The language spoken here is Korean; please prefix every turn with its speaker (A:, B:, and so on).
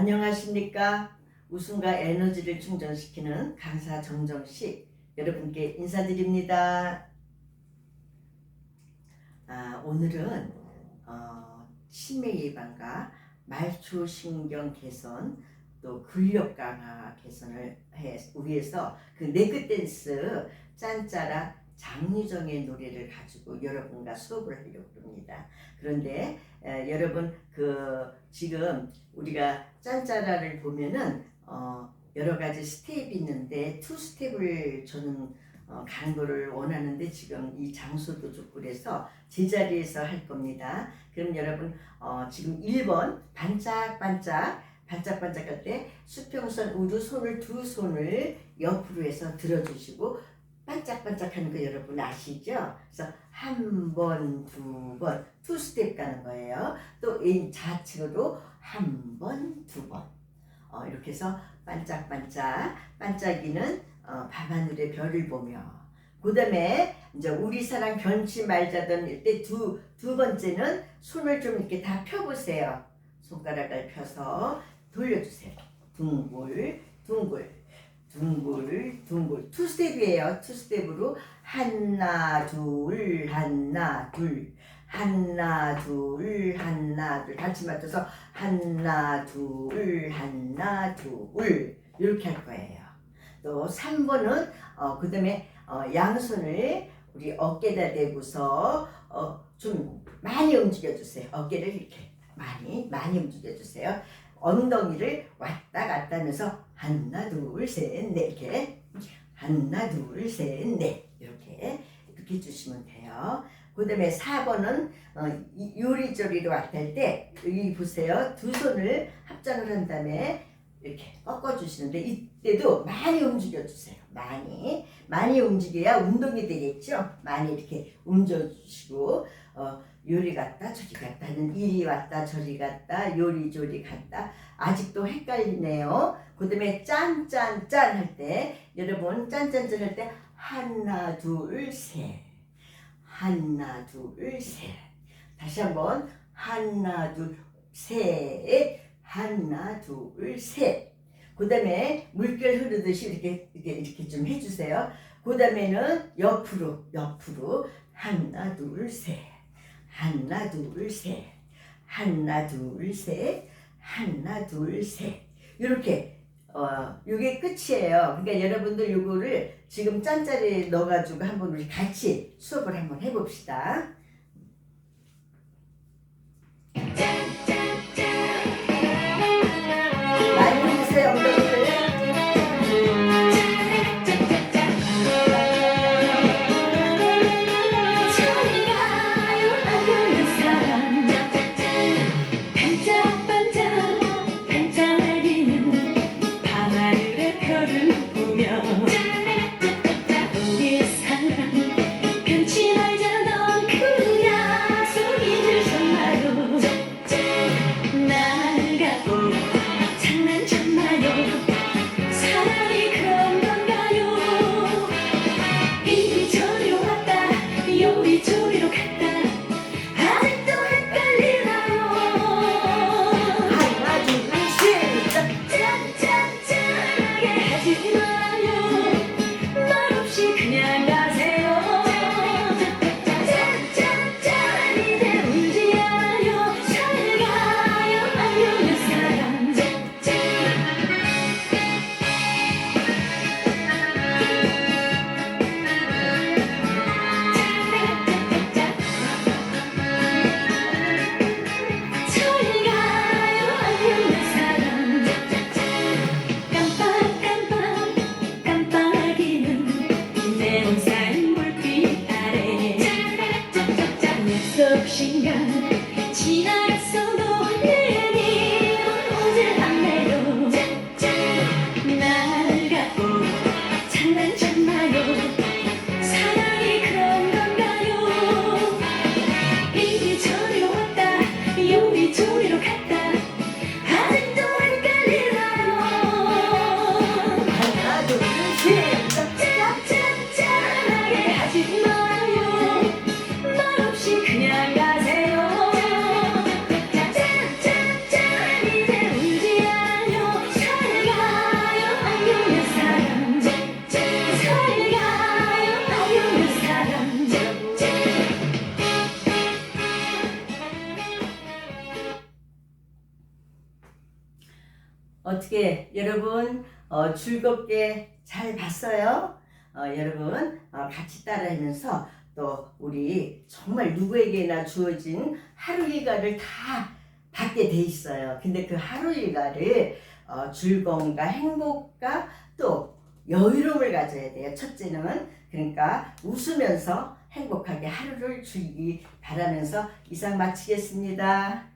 A: 안녕하십니까? 웃음과 에너지를 충전시키는 강사 정정식 여러분께 인사드립니다. 아, 오늘은 어, 치매 예방과 말초 신경 개선 또 근력 강화 개선을 해, 위해서 그 네크 댄스 짠짜라 장유정의 노래를 가지고 여러분과 수업을 하려고 합니다. 그런데 에, 여러분 그 지금 우리가 짠짜라를 보면은 어, 여러 가지 스텝이 있는데 투 스텝을 저는 어, 가는 거를 원하는데 지금 이 장소도 좋고 그래서 제자리에서 할 겁니다. 그럼 여러분 어, 지금 1번 반짝반짝 반짝반짝할 때 수평선 우두 손을 두 손을 옆으로 해서 들어주시고 반짝반짝하는 거 여러분 아시죠? 그래서 한 번, 두 번, 투 스텝 가는 거예요. 또이 좌측으로 한 번, 두 번. 어, 이렇게 해서 반짝반짝, 반짝이는 어, 밤하늘의 별을 보며. 그 다음에 이제 우리 사랑 변치 말자던 때 두, 두 번째는 손을 좀 이렇게 다 펴보세요. 손가락을 펴서 돌려주세요. 둥글, 둥글. 둥글 둥글. 투 스텝이에요. 투 스텝으로 하나 둘 하나 둘. 하나 둘 하나 둘. 같이 맞춰서 하나 둘 하나 둘. 이렇게 할 거예요. 또 3번은 어, 그 다음에 어, 양손을 우리 어깨에다 대고서 어, 좀 많이 움직여 주세요. 어깨를 이렇게 많이 많이 움직여 주세요 엉덩이를 왔다 갔다 하면서 하나 둘셋넷 이렇게 하나 둘셋넷 이렇게 이렇게 해주시면 돼요. 그 다음에 4번은 어, 이- 요리조리로 왔다 할때 여기 보세요. 두 손을 합장을 한 다음에 이렇게 꺾어주시는데 이때도 많이 움직여주세요. 많이 많이 움직여야 운동이 되겠죠. 많이 이렇게 움직여주시고 어, 요리 갔다 저리 갔다 하는 이리 왔다 저리 갔다 요리조리 갔다. 아직도 헷갈리네요. 그 다음에 짠짠짠 할 때 여러분 짠짠짠 할 때 하나 둘 셋. 하나 둘 셋. 다시 한번 하나 둘 셋. 하나 둘 셋. 그 다음에 물결 흐르듯이 이렇게 이렇게 이렇게 좀 해주세요. 그 다음에는 옆으로 옆으로 하나 둘 셋 하나 둘셋 하나 둘셋 하나 둘셋 이렇게 어 이게 끝이에요. 그러니까 여러분들 요거를 지금 짠짜리에 넣어가지고 한번 우리 같이 수업을 한번 해봅시다. 어떻게 여러분 어, 즐겁게 잘 봤어요? 어, 여러분 어, 같이 따라하면서 또 우리 정말 누구에게나 주어진 하루 일과를 다 받게 돼 있어요. 근데 그 하루 일과를 어, 즐거움과 행복과 또 여유로움을 가져야 돼요. 첫째는 그러니까 웃으면서 행복하게 하루를 즐기기 바라면서 이상 마치겠습니다.